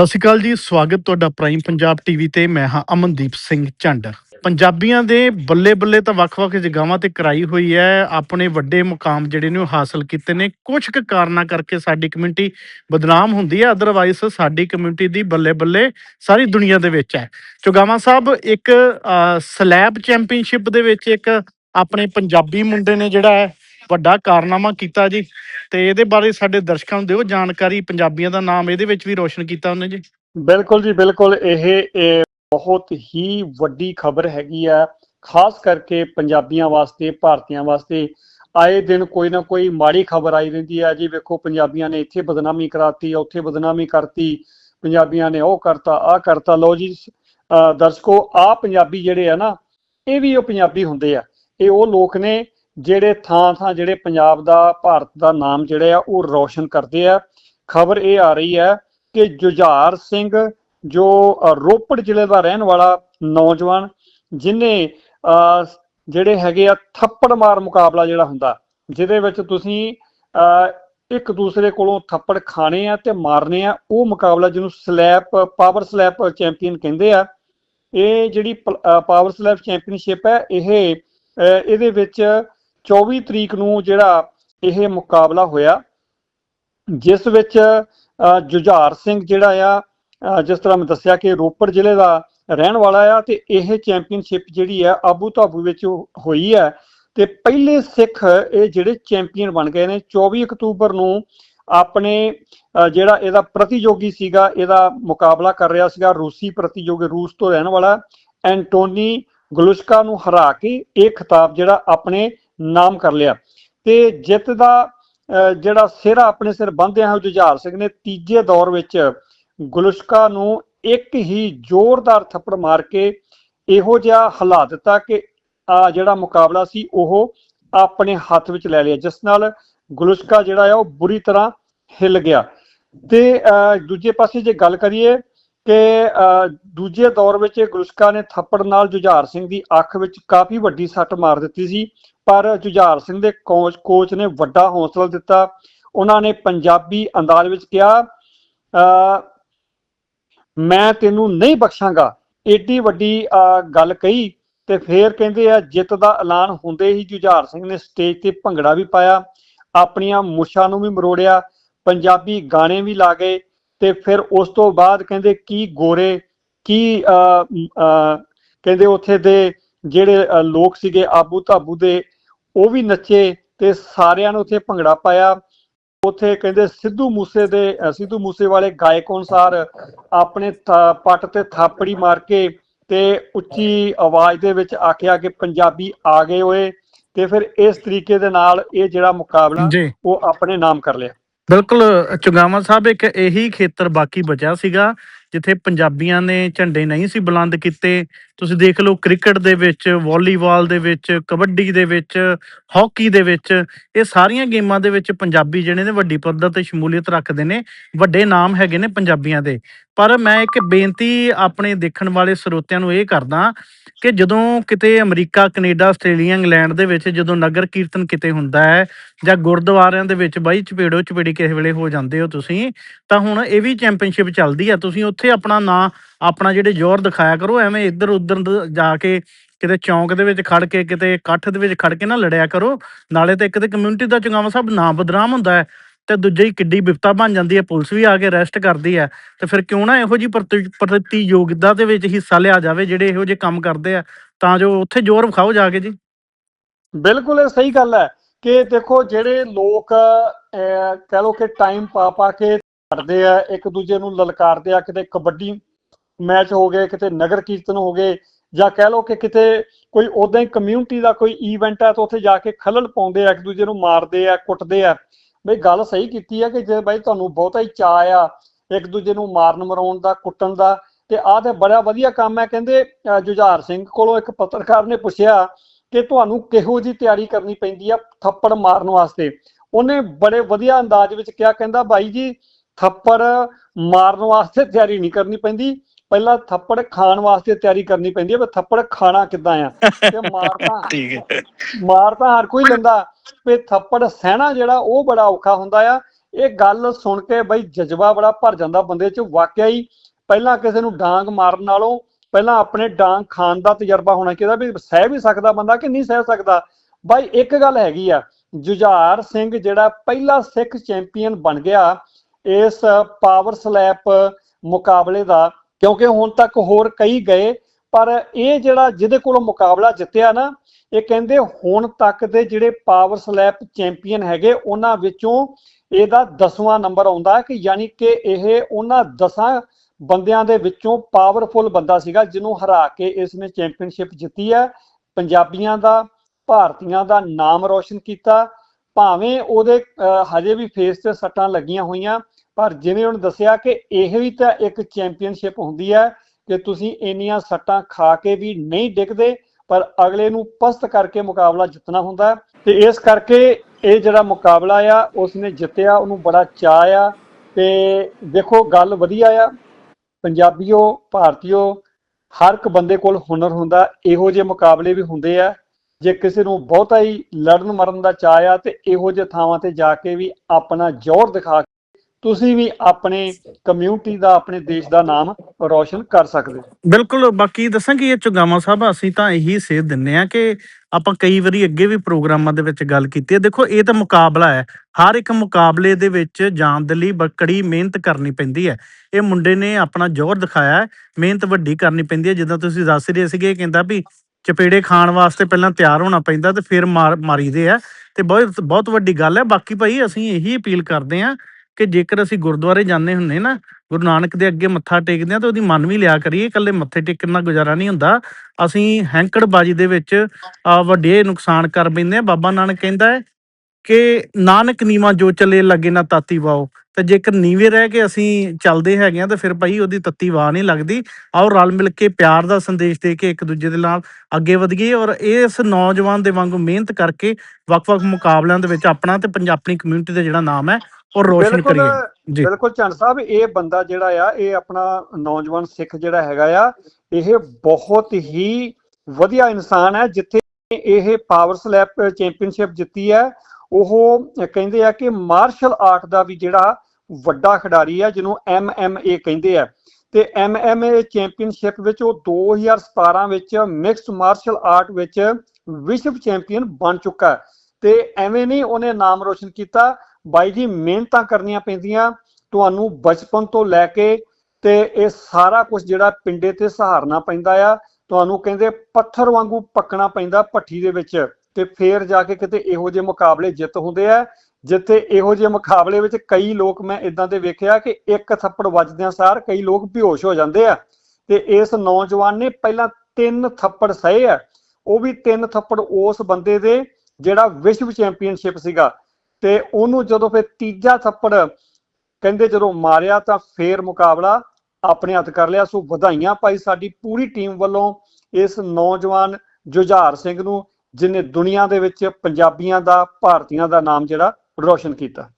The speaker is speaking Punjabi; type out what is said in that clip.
ਸਤਿ ਸ਼੍ਰੀ ਅਕਾਲ ਜੀ, ਸਵਾਗਤ ਤੁਹਾਡਾ ਪ੍ਰਾਈਮ ਪੰਜਾਬ ਟੀਵੀ ਤੇ, ਮੈਂ ਹਾਂ ਅਮਨਦੀਪ ਸਿੰਘ ਝੰਡ ਪੰਜਾਬੀਆਂ ਦੇ ਬੱਲੇ ਬੱਲੇ ਤਾਂ ਵੱਖ-ਵੱਖ ਜਗ੍ਹਾਵਾਂ ਤੇ ਕਰਾਈ ਹੋਈ ਹੈ। ਆਪਣੇ ਵੱਡੇ ਮੁਕਾਮ ਜਿਹੜੇ ਨੇ ਉਹ ਹਾਸਲ ਕੀਤੇ ਨੇ। ਕੁਝ ਕੁ ਕਾਰਨਾਂ ਕਰਕੇ ਸਾਡੀ ਕਮਿਊਨਿਟੀ ਬਦਨਾਮ ਹੁੰਦੀ ਹੈ। ਅਦਰਵਾਈਜ਼ ਸਾਡੀ ਕਮਿਊਨਿਟੀ ਦੀ ਬੱਲੇ ਬੱਲੇ ਸਾਰੀ ਦੁਨੀਆ ਦੇ ਵਿੱਚ ਹੈ। ਚੁਗਾਵਾ ਸਾਹਿਬ, ਇੱਕ ਸਲੈਬ ਚੈਂਪੀਅਨਸ਼ਿਪ ਦੇ ਵਿੱਚ ਇੱਕ ਆਪਣੇ ਪੰਜਾਬੀ ਮੁੰਡੇ ਨੇ ਜਿਹੜਾ ਹੈ ਵੱਡਾ ਕਾਰਨਾਮਾ ਕੀਤਾ ਜੀ। ਤੇ ਇਹਦੇ ਬਾਰੇ ਸਾਡੇ ਦਰਸ਼ਕਾਂ ਨੂੰ ਦਿਓ ਜਾਣਕਾਰੀ। ਪੰਜਾਬੀਆਂ ਦਾ ਨਾਮ ਇਹਦੇ ਵਿੱਚ ਵੀ ਰੋਸ਼ਨ ਕੀਤਾ ਉਹਨੇ ਜੀ। ਬਿਲਕੁਲ ਜੀ, ਬਿਲਕੁਲ। ਇਹ ਬਹੁਤ ਹੀ ਵੱਡੀ ਖਬਰ ਹੈਗੀ ਆ। ਖਾਸ ਕਰਕੇ ਪੰਜਾਬੀਆਂ ਵਾਸਤੇ, ਭਾਰਤੀਆਂ ਵਾਸਤੇ ਆਏ ਦਿਨ ਕੋਈ ਨਾ ਕੋਈ ਮਾੜੀ ਖਬਰ ਆਈ ਰਹਿੰਦੀ ਆ ਜੀ। ਵੇਖੋ, ਪੰਜਾਬੀਆਂ ਨੇ ਇੱਥੇ ਬਦਨਾਮੀ ਕਰਾਤੀ, ਉੱਥੇ ਬਦਨਾਮੀ ਕਰਤੀ। ਪੰਜਾਬੀਆਂ ਨੇ ਉਹ ਕਰਤਾ ਆ ਕਰਤਾ। ਲਓ ਜੀ ਦਰਸ਼ਕੋ ਆ ਪੰਜਾਬੀ ਜਿਹੜੇ ਆ ਨਾ, ਇਹ ਵੀ ਉਹ ਪੰਜਾਬੀ ਹੁੰਦੇ ਆ। ਇਹ ਉਹ ਲੋਕ ਨੇ ਜਿਹੜੇ ਥਾਂ ਥਾਂ ਜਿਹੜੇ ਪੰਜਾਬ ਦਾ ਭਾਰਤ ਦਾ ਨਾਮ ਜਿਹੜੇ ਆ ਉਹ ਰੌਸ਼ਨ ਕਰਦੇ ਆ। ਖਬਰ ਇਹ ਆ ਰਹੀ ਹੈ ਕਿ ਜੁਝਾਰ ਸਿੰਘ ਜੋ ਰੋਪੜ ਜ਼ਿਲ੍ਹੇ ਦਾ ਰਹਿਣ ਵਾਲਾ ਨੌਜਵਾਨ ਜਿਨੇ ਜਿਹੜੇ ਹੈਗੇ ਆ ਥੱਪੜ ਮਾਰ ਮੁਕਾਬਲਾ ਜਿਹੜਾ ਹੁੰਦਾ ਜਿਹਦੇ ਵਿੱਚ ਤੁਸੀਂ ਅ, ਇੱਕ ਦੂਸਰੇ ਕੋਲੋਂ ਥੱਪੜ ਖਾਣੇ ਆ ਤੇ ਮਾਰਨੇ ਆ ਉਹ ਮੁਕਾਬਲਾ ਜਿਹਨੂੰ ਸਲੈਪ ਪਾਵਰ ਸਲੈਪ ਚੈਂਪੀਅਨ ਕਹਿੰਦੇ ਆ ਇਹ ਜਿਹੜੀ ਪਾਵਰ ਸਲੈਪ ਚੈਂਪੀਅਨਸ਼ਿਪ ਹੈ ਇਹ ਇਹਦੇ ਵਿੱਚ 24 ਤਰੀਕ ਨੂੰ ਜਿਹੜਾ ਇਹ ਮੁਕਾਬਲਾ ਹੋਇਆ, ਜਿਸ ਵਿੱਚ ਜੁਝਾਰ ਸਿੰਘ ਜਿਹੜਾ ਆ ਜਿਸ ਤਰ੍ਹਾਂ ਮੈਂ ਦੱਸਿਆ ਕਿ ਰੋਪੜ ਜ਼ਿਲ੍ਹੇ ਦਾ ਰਹਿਣ ਵਾਲਾ ਆ ਤੇ ਇਹ ਚੈਂਪੀਅਨਸ਼ਿਪ ਜਿਹੜੀ ਆ ਆਬੂ ਧਾਬੂ ਵਿੱਚ ਹੋਈ ਹੈ ਤੇ ਪਹਿਲੇ ਸਿੱਖ ਇਹ ਜਿਹੜੇ ਚੈਂਪੀਅਨ ਬਣ ਗਏ ਨੇ 24 ਅਕਤੂਬਰ ਨੂੰ ਆਪਣੇ ਜਿਹੜਾ ਇਹਦਾ ਪ੍ਰਤੀਯੋਗੀ ਸੀਗਾ, ਇਹਦਾ ਮੁਕਾਬਲਾ ਕਰ ਰਿਹਾ ਸੀਗਾ, ਰੂਸੀ ਪ੍ਰਤੀਯੋਗੀ, ਰੂਸ ਤੋਂ ਰਹਿਣ ਵਾਲਾ ਐਂਟੋਨੀ ਗਲੁਸ਼ਕਾ ਨੂੰ ਹਰਾ ਕੇ ਇਹ ਖਿਤਾਬ ਜਿਹੜਾ ਆਪਣੇ ਨਾਮ ਕਰ ਲਿਆ। ਤੇ ਜਿੱਤ ਦਾ ਅਹ ਜਿਹੜਾ ਸਿਹਰਾ ਆਪਣੇ ਸਿਰ ਬੰਨ੍ਹਦਿਆਂ ਹੋਏ ਜੁਝਾਰ ਸਿੰਘ ਨੇ ਤੀਜੇ ਦੌਰ ਵਿੱਚ ਗੁਲਸ਼ਕਾ ਨੂੰ ਇੱਕ ਹੀ ਜ਼ੋਰਦਾਰ ਥੱਪੜ ਮਾਰ ਕੇ ਇਹੋ ਜਿਹਾ ਹਲਾ ਦਿੱਤਾ ਕਿ ਆ ਜਿਹੜਾ ਮੁਕਾਬਲਾ ਸੀ ਉਹ ਆਪਣੇ ਹੱਥ ਵਿੱਚ ਲੈ ਲਿਆ ਜਿਸ ਨਾਲ ਗੁਲਸ਼ਕਾ ਜਿਹੜਾ ਆ ਉਹ ਬੁਰੀ ਤਰ੍ਹਾਂ ਹਿੱਲ ਗਿਆ। ਤੇ ਅਹ, ਦੂਜੇ ਪਾਸੇ ਜੇ ਗੱਲ ਕਰੀਏ ਕਿ ਅਹ, ਦੂਜੇ ਦੌਰ ਵਿੱਚ ਗੁਲਸ਼ਕਾ ਨੇ ਥੱਪੜ ਨਾਲ ਜੁਝਾਰ ਸਿੰਘ ਦੀ ਅੱਖ ਵਿੱਚ ਕਾਫੀ ਵੱਡੀ ਸੱਟ ਮਾਰ ਦਿੱਤੀ ਸੀ ਪਰ ਜੁਝਾਰ ਸਿੰਘ ਦੇ ਕੋਚ ਕੋਚ ਨੇ ਵੱਡਾ ਹੌਸਲਾ ਦਿੱਤਾ। ਉਹਨਾਂ ਨੇ ਪੰਜਾਬੀ ਅੰਦਾਜ਼ ਵਿੱਚ ਕਿਹਾ ਅ ਮੈਂ ਤੈਨੂੰ ਨਹੀਂ ਬਖਸ਼ਾਂਗਾ। ਏਡੀ ਵੱਡੀ ਅ, ਗੱਲ ਕਹੀ ਤੇ ਫੇਰ ਕਹਿੰਦੇ ਆ ਜਿੱਤ ਦਾ ਐਲਾਨ ਹੁੰਦੇ ਹੀ ਜੁਝਾਰ ਸਿੰਘ ਨੇ ਸਟੇਜ ਤੇ ਭੰਗੜਾ ਵੀ ਪਾਇਆ ਆਪਣੀਆਂ ਮੁੱਛਾਂ ਨੂੰ ਵੀ ਮਰੋੜਿਆ ਪੰਜਾਬੀ ਗਾਣੇ ਵੀ ਲਾ ਗਏ ਤੇ ਫਿਰ ਉਸ ਤੋਂ ਬਾਅਦ ਕਹਿੰਦੇ ਕੀ ਗੋਰੇ ਕੀ ਕਹਿੰਦੇ ਉੱਥੇ ਦੇ ਜਿਹੜੇ ਲੋਕ ਸੀਗੇ ਆਬੂ ਧਾਬੂ ਦੇ ਉਹ ਵੀ ਨੱਚੇ ਤੇ ਸਾਰਿਆਂ ਨੇ ਉੱਥੇ ਭੰਗੜਾ ਪਾਇਆ। ਉੱਥੇ ਕਹਿੰਦੇ ਸਿੱਧੂ ਮੂਸੇ ਦੇ ਸਿੱਧੂ ਮੂਸੇ ਵਾਲੇ ਗਾਇਕ ਅਨੁਸਾਰ ਆਪਣੇ ਪੱਟ ਤੇ ਥਾਪੜੀ ਮਾਰ ਕੇ ਤੇ ਉੱਚੀ ਆਵਾਜ਼ ਦੇ ਵਿੱਚ ਆਖਿਆ ਕਿ ਪੰਜਾਬੀ ਆ ਗਏ ਓਏ। ਤੇ ਫਿਰ ਇਸ ਤਰੀਕੇ ਦੇ ਨਾਲ ਇਹ ਜਿਹੜਾ ਮੁਕਾਬਲਾ ਉਹ ਆਪਣੇ ਨਾਮ ਕਰ ਲਿਆ। ਬਿਲਕੁਲ ਚੁਗਾਵਾ ਸਾਹਿਬ ਇੱਕ ਇਹੀ ਖੇਤਰ ਬਾਕੀ ਬਚਿਆ ਸੀਗਾ ਜਿੱਥੇ ਪੰਜਾਬੀਆਂ ਨੇ ਝੰਡੇ ਨਹੀਂ ਸੀ ਬੁਲੰਦ ਕੀਤੇ। ਤੁਸੀਂ ਦੇਖ ਲਓ ਕ੍ਰਿਕਟ ਦੇ ਵਿੱਚ, ਵਾਲੀਬਾਲ ਦੇ ਵਿੱਚ, ਕਬੱਡੀ ਦੇ ਵਿੱਚ, ਹਾਕੀ ਦੇ ਵਿੱਚ, ਇਹ ਸਾਰੀਆਂ ਗੇਮਾਂ ਦੇ ਵਿੱਚ ਪੰਜਾਬੀ ਜਿਹੜੇ ਨੇ ਵੱਡੀ ਪੱਧਰ ਤੇ ਸ਼ਮੂਲੀਅਤ ਰੱਖਦੇ ਨੇ, ਵੱਡੇ ਨਾਮ ਹੈਗੇ ਨੇ ਪੰਜਾਬੀਆਂ ਦੇ। ਪਰ ਮੈਂ ਇੱਕ ਬੇਨਤੀ ਆਪਣੇ ਦੇਖਣ ਵਾਲੇ ਸਰੋਤਿਆਂ ਨੂੰ ਇਹ ਕਰਦਾ ਕਿ ਜਦੋਂ ਕਿਤੇ ਅਮਰੀਕਾ, ਕੈਨੇਡਾ, ਆਸਟ੍ਰੇਲੀਆ, ਇੰਗਲੈਂਡ ਦੇ ਵਿੱਚ ਜਦੋਂ ਨਗਰ ਕੀਰਤਨ ਕਿਤੇ ਹੁੰਦਾ ਹੈ ਜਾਂ ਗੁਰਦੁਆਰਿਆਂ ਦੇ ਵਿੱਚ ਬਾਈ ਚਪੇੜੋ ਚਪੇੜੀ ਕਿਸੇ ਵੇਲੇ ਹੋ ਜਾਂਦੇ ਹੋ ਤੁਸੀਂ, ਤਾਂ ਹੁਣ ਇਹ ਵੀ ਚੈਂਪੀਅਨਸ਼ਿਪ ਚੱਲਦੀ ਆ। ਤੁਸੀਂ ਉੱਥੇ ਆਪਣਾ ਨਾਂ ਆਪਣਾ ਜਿਹੜੇ ਜ਼ੋਰ ਦਿਖਾਇਆ ਕਰੋ ਐਵੇਂ ਇੱਧਰ ਉੱਧਰ ਜਾ ਕੇ ਕਿਤੇ ਚੌਂਕ ਦੇ ਵਿੱਚ ਖੜ ਕੇ ਕਿਤੇ ਇਕੱਠ ਦੇ ਵਿੱਚ ਖੜ ਕੇ ਨਾ ਲੜਿਆ ਕਰੋ। ਨਾਲੇ ਤਾਂ ਇੱਕ ਤੇ ਕਮਿਊਨਿਟੀ ਦਾ ਚੰਗਾਵਾ ਸਭ ਨਾਂ ਬਦਨਾਮ ਹੁੰਦਾ ਹੈ ਤੇ ਦੂਜੇ ਹੀ ਕਿੱਡੀ ਵਿਪਤਾ ਬਣ ਜਾਂਦੀ ਹੈ ਪੁਲਿਸ ਵੀ ਆ ਕੇ ਅਰੈਸਟ ਕਰਦੀ ਹੈ। ਤੇ ਫਿਰ ਕਿਉਂ ਨਾ ਇਹੋ ਜੀ ਪ੍ਰਤੀਯੋਗਿਤਾ ਦੇ ਵਿੱਚ ਹਿੱਸਾ ਲਿਆ ਜਾਵੇ ਜਿਹੜੇ ਇਹੋ ਜਿਹੇ ਕੰਮ ਕਰਦੇ ਆ। ਤਾਂ ਜੋ ਉੱਥੇ ਜ਼ੋਰ ਵਿਖਾਓ ਜਾ ਕੇ ਜੀ। ਬਿਲਕੁਲ ਇਹ ਸਹੀ ਗੱਲ ਹੈ ਕਿ ਦੇਖੋ ਜਿਹੜੇ ਲੋਕ ਅਹ, ਕਹਿ ਲੋ ਕਿ ਟਾਈਮ ਪਾ ਪਾ ਕੇ ਕਰਦੇ ਆ, ਇੱਕ ਦੂਜੇ ਨੂੰ ਲਲਕਾਰਦੇ ਆ, ਕਿਤੇ ਕਬੱਡੀ ਮੈਚ ਹੋ ਗਏ, ਕਿਤੇ ਨਗਰ ਕੀਰਤਨ ਹੋ ਗਏ, ਜਾਂ ਕਹਿ ਲੋ ਕਿ ਕਿਤੇ ਕੋਈ ਉਦਾਂ ਹੀ ਕਮਿਊਨਿਟੀ ਦਾ ਕੋਈ ਈਵੈਂਟ ਹੈ ਤਾਂ ਉੱਥੇ ਜਾ ਕੇ ਖਲਲ ਪਾਉਂਦੇ ਆ, ਇੱਕ ਦੂਜੇ ਨੂੰ ਮਾਰਦੇ ਆ, ਕੁੱਟਦੇ ਆ। ਬਈ ਗੱਲ ਸਹੀ ਕੀਤੀ ਆ ਕਿ ਜੇ ਬਾਈ ਤੁਹਾਨੂੰ ਬਹੁਤਾ ਹੀ ਚਾਅ ਆ, ਇੱਕ ਦੂਜੇ ਨੂੰ ਮਾਰਨ ਮਰਾਉਣ ਦਾ, ਕੁੱਟਣ ਦਾ, ਤੇ ਆਹ ਤੇ ਬੜਾ ਵਧੀਆ ਕੰਮ ਹੈ ਕਹਿੰਦੇ ਜੁਝਾਰ ਸਿੰਘ ਕੋਲੋਂ ਇੱਕ ਪੱਤਰਕਾਰ ਨੇ ਪੁੱਛਿਆ ਕਿ ਤੁਹਾਨੂੰ ਕਿਹੋ ਜੀ ਤਿਆਰੀ ਕਰਨੀ ਪੈਂਦੀ ਆ ਥੱਪੜ ਮਾਰਨ ਵਾਸਤੇ। ਉਹਨੇ ਬੜੇ ਵਧੀਆ ਅੰਦਾਜ਼ ਵਿੱਚ ਕਿਹਾ, ਕਹਿੰਦਾ ਬਾਈ ਜੀ ਥੱਪੜ ਮਾਰਨ ਵਾਸਤੇ ਤਿਆਰੀ ਨਹੀਂ ਕਰਨੀ ਪੈਂਦੀ। ਪਹਿਲਾਂ ਥੱਪੜ ਖਾਣ ਵਾਸਤੇ ਤਿਆਰੀ ਕਰਨੀ ਪੈਂਦੀ ਹੈ ਵੀ ਥੱਪੜ ਖਾਣਾ ਕਿੱਦਾਂ ਆ। ਤੇ ਮਾਰ ਤਾਂ ਠੀਕ ਹੈ। ਮਾਰ ਤਾਂ ਹਰ ਕੋਈ ਲੈਂਦਾ। ਵੀ ਥੱਪੜ ਸਹਿਣਾ ਜਿਹੜਾ ਉਹ ਬੜਾ ਔਖਾ ਹੁੰਦਾ ਆ। ਇਹ ਗੱਲ ਸੁਣ ਕੇ ਬਈ ਜਜ਼ਬਾ ਬੜਾ ਭਰ ਜਾਂਦਾ ਬੰਦੇ 'ਚ। ਵਾਕਿਆ ਹੀ ਪਹਿਲਾਂ ਕਿਸੇ ਨੂੰ ਡਾਂਗ ਮਾਰਨ ਨਾਲੋਂ ਪਹਿਲਾਂ ਆਪਣੇ ਡਾਂਗ ਖਾਣ ਦਾ ਤਜਰਬਾ ਹੋਣਾ ਚਾਹੀਦਾ ਵੀ ਸਹਿ ਵੀ ਸਕਦਾ ਬੰਦਾ ਕਿ ਨਹੀਂ ਸਹਿ ਸਕਦਾ। ਬਾਈ ਇੱਕ ਗੱਲ ਹੈਗੀ ਆ। ਜੁਝਾਰ ਸਿੰਘ ਜਿਹੜਾ ਪਹਿਲਾ ਸਿੱਖ ਚੈਂਪੀਅਨ ਬਣ ਗਿਆ। ਇਸ ਪਾਵਰ ਸਲੈਪ ਮੁਕਾਬਲੇ ਦਾ, ਕਿਉਂਕਿ ਹੁਣ ਤੱਕ ਹੋਰ ਕਈ ਗਏ, ਪਰ ਇਹ ਜਿਹੜਾ ਜਿਹਦੇ ਕੋਲੋਂ ਮੁਕਾਬਲਾ ਜਿੱਤਿਆ ਨਾ, ਇਹ ਕਹਿੰਦੇ ਹੁਣ ਤੱਕ ਦੇ ਜਿਹੜੇ ਪਾਵਰ ਸਲੈਪ ਚੈਂਪੀਅਨ ਹੈਗੇ, ਉਹਨਾਂ ਵਿੱਚੋਂ ਇਹਦਾ 10ਵਾਂ ਨੰਬਰ ਆਉਂਦਾ ਕਿ ਯਾਨੀ ਕਿ ਇਹ ਉਹਨਾਂ 10 ਬੰਦਿਆਂ ਦੇ ਵਿੱਚੋਂ ਪਾਵਰਫੁਲ ਬੰਦਾ ਸੀਗਾ, ਜਿਹਨੂੰ ਹਰਾ ਕੇ ਇਸ ਨੇ ਚੈਂਪੀਅਨਸ਼ਿਪ ਜਿੱਤੀ ਹੈ ਪੰਜਾਬੀਆਂ ਦਾ, ਭਾਰਤੀਆਂ ਦਾ ਨਾਮ ਰੋਸ਼ਨ ਕੀਤਾ। ਭਾਵੇਂ ਉਹਦੇ ਅਹ, ਹਜੇ ਵੀ ਫੇਸ ਤੇ ਸੱਟਾਂ ਲੱਗੀਆਂ ਹੋਈਆਂ ਪਰ ਜਿਵੇਂ ਉਹਨੇ ਦੱਸਿਆ ਕਿ ਇਹ ਵੀ ਤਾਂ ਇੱਕ ਚੈਂਪੀਅਨਸ਼ਿਪ ਹੁੰਦੀ ਹੈ ਕਿ ਤੁਸੀਂ ਇੰਨੀਆਂ ਸੱਟਾਂ ਖਾ ਕੇ ਵੀ ਨਹੀਂ ਡਿੱਗਦੇ ਪਰ ਅਗਲੇ ਨੂੰ ਪਸਤ ਕਰਕੇ ਮੁਕਾਬਲਾ ਜਿੱਤਣਾ ਹੁੰਦਾ ਤੇ ਇਸ ਕਰਕੇ ਇਹ ਜਿਹੜਾ ਮੁਕਾਬਲਾ ਆ ਉਸਨੇ ਜਿੱਤਿਆ ਉਹਨੂੰ ਬੜਾ ਚਾਅ ਆ ਤੇ ਦੇਖੋ ਗੱਲ ਵਧੀਆ ਆ। ਪੰਜਾਬੀਓ ਭਾਰਤੀਓ ਹਰ ਇੱਕ ਬੰਦੇ ਕੋਲ ਹੁਨਰ ਹੁੰਦਾ ਇਹੋ ਜਿਹੇ ਮੁਕਾਬਲੇ ਵੀ ਹੁੰਦੇ ਆ। ਜੇ ਕਿਸੇ ਨੂੰ ਬਹੁਤਾ ਹੀ ਲੜਨ ਮਰਨ ਦਾ ਚਾਅ ਆ ਤੇ ਇਹੋ ਜਿਹੇ ਥਾਵਾਂ ਤੇ ਜਾ ਕੇ ਵੀ ਆਪਣਾ ਜ਼ੋਰ ਦਿਖਾ ਕੇ ਤੁਸੀਂ ਵੀ ਆਪਣੇ ਕਮਿਊਨਿਟੀ ਦਾ, ਆਪਣੇ ਦੇਸ਼ ਦਾ ਨਾਮ ਰੌਸ਼ਨ ਕਰ ਸਕਦੇ ਹੋ। ਬਿਲਕੁਲ, ਬਾਕੀ ਦੱਸਾਂ ਕਿ ਇਹ ਚੁਗਾਮਾ ਸਾਹਿਬ, ਅਸੀਂ ਤਾਂ ਇਹੀ ਸੇਧ ਦਿੰਨੇ ਆ ਕਿ ਆਪਾਂ ਕਈ ਵਾਰੀ ਅੱਗੇ ਵੀ ਪ੍ਰੋਗਰਾਮਾਂ ਦੇ ਵਿੱਚ ਗੱਲ ਕੀਤੀ ਹੈ। ਦੇਖੋ, ਇਹ ਤਾਂ ਮੁਕਾਬਲਾ ਹੈ। ਹਰ ਇੱਕ ਮੁਕਾਬਲੇ ਦੇ ਵਿੱਚ ਜਾਣ ਦੇ ਲਈ ਬਕੜੀ ਮਿਹਨਤ ਕਰਨੀ ਪੈਂਦੀ ਹੈ। ਇਹ ਮੁੰਡੇ ਨੇ ਆਪਣਾ ਜ਼ੋਰ ਦਿਖਾਇਆ ਮਿਹਨਤ ਵੱਡੀ ਕਰਨੀ ਪੈਂਦੀ ਹੈ। ਜਿੱਦਾਂ ਤੁਸੀਂ ਦੱਸ ਰਹੇ ਸੀਗੇ, ਇਹ ਕਹਿੰਦਾ ਵੀ ਚਪੇੜੇ ਖਾਣ ਵਾਸਤੇ ਪਹਿਲਾਂ ਤਿਆਰ ਹੋਣਾ ਪੈਂਦਾ ਤੇ ਫਿਰ ਮਾਰ ਮਾਰੀਦੇ ਆ। ਤੇ ਬਹੁਤ ਬਹੁਤ ਵੱਡੀ ਗੱਲ ਹੈ ਬਾਕੀ ਭਾਈ ਅਸੀਂ ਇਹੀ ਅਪੀਲ ਕਰਦੇ ਆ ਕਿ ਜੇਕਰ ਅਸੀਂ ਗੁਰਦੁਆਰੇ ਜਾਂਦੇ ਹੁੰਨੇ ਨਾ, ਗੁਰੂ ਨਾਨਕ ਦੇ ਅੱਗੇ ਮੱਥਾ ਟੇਕਦੇ ਆ ਤਾਂ ਉਹਦੀ ਮਨ ਵੀ ਲਿਆ ਕਰੀਏ, ਇਕੱਲੇ ਮੱਥੇ ਟੇਕਣ ਨਾਲ ਗੁਜ਼ਾਰਾ ਨਹੀਂ ਹੁੰਦਾ। ਅਸੀਂ ਹੈਂਕੜਬਾਜੀ ਦੇ ਵਿੱਚ ਵੱਡੇ ਨੁਕਸਾਨ ਕਰ ਪੈਂਦੇ ਆ। ਬਾਬਾ ਨਾਨਕ ਕਹਿੰਦਾ ਹੈ ਕਿ, ਨਾਨਕ ਨੀਵਾ ਜੋ ਚਲੇ, ਲੱਗੇ ਨਾ ਤਾਤੀ ਵਾਓ। ਤੇ ਜੇਕਰ ਨੀਵੇਂ ਰਹਿ ਕੇ ਅਸੀਂ ਚੱਲਦੇ ਹੈਗੇ ਆ ਤਾਂ ਫਿਰ ਭਾਈ ਉਹਦੀ ਤੱਤੀ ਵਾਹ ਨਹੀਂ ਲੱਗਦੀ। ਆਓ ਰਲ ਮਿਲ ਕੇ ਪਿਆਰ ਦਾ ਸੰਦੇਸ਼ ਦੇ ਕੇ ਇੱਕ ਦੂਜੇ ਦੇ ਨਾਲ ਅੱਗੇ ਵਧੀਏ ਔਰ ਇਸ ਨੌਜਵਾਨ ਦੇ ਵਾਂਗੂ ਮਿਹਨਤ ਕਰਕੇ ਵੱਖ-ਵੱਖ ਮੁਕਾਬਲਿਆਂ ਦੇ ਵਿੱਚ ਆਪਣਾ ਤੇ ਪੰਜਾਬ ਆਪਣੀ ਕਮਿਊਨਿਟੀ ਦਾ ਜਿਹੜਾ ਨਾਮ ਹੈ ਉਹ ਰੋਸ਼ਨ ਕਰੀਏ। ਜੀ। ਬਿਲਕੁਲ ਚੰਦ ਸਾਹਿਬ ਇਹ ਬੰਦਾ ਜਿਹੜਾ ਆ ਇਹ ਆਪਣਾ ਨੌਜਵਾਨ ਸਿੱਖ ਜਿਹੜਾ ਹੈਗਾ ਆ ਇਹ ਬਹੁਤ ਹੀ ਵਧੀਆ ਇਨਸਾਨ ਹੈ ਜਿੱਥੇ ਇਹ ਪਾਵਰ ਸਲੈਪ ਚੈਂਪੀਅਨਸ਼ਿਪ ਜਿੱਤੀ ਹੈ। ਉਹ ਕਹਿੰਦੇ ਆ ਕਿ ਮਾਰਸ਼ਲ ਆਰਟ ਦਾ ਵੀ ਜਿਹੜਾ ਵੱਡਾ ਖਿਡਾਰੀ ਹੈ ਜਿਹਨੂੰ MMA ਕਹਿੰਦੇ ਆ। ਤੇ MMA ਚੈਂਪੀਅਨਸ਼ਿਪ ਵਿੱਚ ਉਹ 2017 ਵਿੱਚ ਮਿਕਸਡ ਮਾਰਸ਼ਲ ਆਰਟ ਵਿੱਚ ਵਿਸ਼ਵ ਚੈਂਪੀਅਨ ਬਣ ਚੁੱਕਾ ਤੇ ਐਵੇਂ ਨਹੀਂ ਉਹਨੇ ਨਾਮ ਰੋਸ਼ਨ ਕੀਤਾ, ਬਾਈ ਜੀ ਮਿਹਨਤਾਂ ਕਰਨੀਆਂ ਪੈਂਦੀਆਂ ਤੁਹਾਨੂੰ ਬਚਪਨ ਤੋਂ ਲੈ ਕੇ ਤੇ ਇਹ ਸਾਰਾ ਕੁਝ ਜਿਹੜਾ ਪਿੰਡੇ ਤੇ ਸਹਾਰਨਾ ਪੈਂਦਾ ਆ। ਤੁਹਾਨੂੰ ਕਹਿੰਦੇ ਪੱਥਰ ਵਾਂਗੂ ਪੱਕਣਾ ਪੈਂਦਾ ਭੱਠੀ ਦੇ ਵਿੱਚ। ਤੇ ਫੇਰ ਜਾ ਕੇ ਕਿਤੇ ਇਹੋ ਜਿਹੇ ਮੁਕਾਬਲੇ ਜਿੱਤ ਹੁੰਦੇ ਆ, ਜਿੱਥੇ ਇਹੋ ਜਿਹੇ ਮੁਕਾਬਲੇ ਵਿੱਚ ਕਈ ਲੋਕ ਮੈਂ ਇਦਾਂ ਦੇ ਵੇਖਿਆ ਕਿ ਇੱਕ ਥੱਪੜ ਵੱਜਦਿਆਂ ਸਾਰ ਕਈ ਲੋਕ ਬੇਹੋਸ਼ ਹੋ ਜਾਂਦੇ ਆ। ਤੇ ਇਸ ਨੌਜਵਾਨ ਨੇ ਪਹਿਲਾਂ ਤਿੰਨ ਥੱਪੜ ਸਹੇ ਆ, ਉਹ ਵੀ ਤਿੰਨ ਥੱਪੜ ਉਸ ਬੰਦੇ ਦੇ ਜਿਹੜਾ ਵਿਸ਼ਵ ਚੈਂਪੀਅਨਸ਼ਿਪ ਸੀਗਾ। ਤੇ ਉਹਨੂੰ ਜਦੋਂ ਫਿਰ ਤੀਜਾ ਥੱਪੜ ਕਹਿੰਦੇ ਜਦੋਂ ਮਾਰਿਆ ਤਾਂ ਫੇਰ ਮੁਕਾਬਲਾ ਆਪਣੇ ਹੱਥ ਕਰ ਲਿਆ। ਸੋ ਵਧਾਈਆਂ ਭਾਈ ਸਾਡੀ ਪੂਰੀ ਟੀਮ ਵੱਲੋਂ ਇਸ ਨੌਜਵਾਨ ਜੁਝਾਰ ਸਿੰਘ ਨੂੰ ਜਿਨੇ ਦੁਨੀਆ ਦੇ ਵਿੱਚ ਪੰਜਾਬੀਆਂ ਦਾ ਭਾਰਤੀਆਂ ਦਾ ਨਾਮ ਜਿਹੜਾ ਰੋਸ਼ਨ ਕੀਤਾ।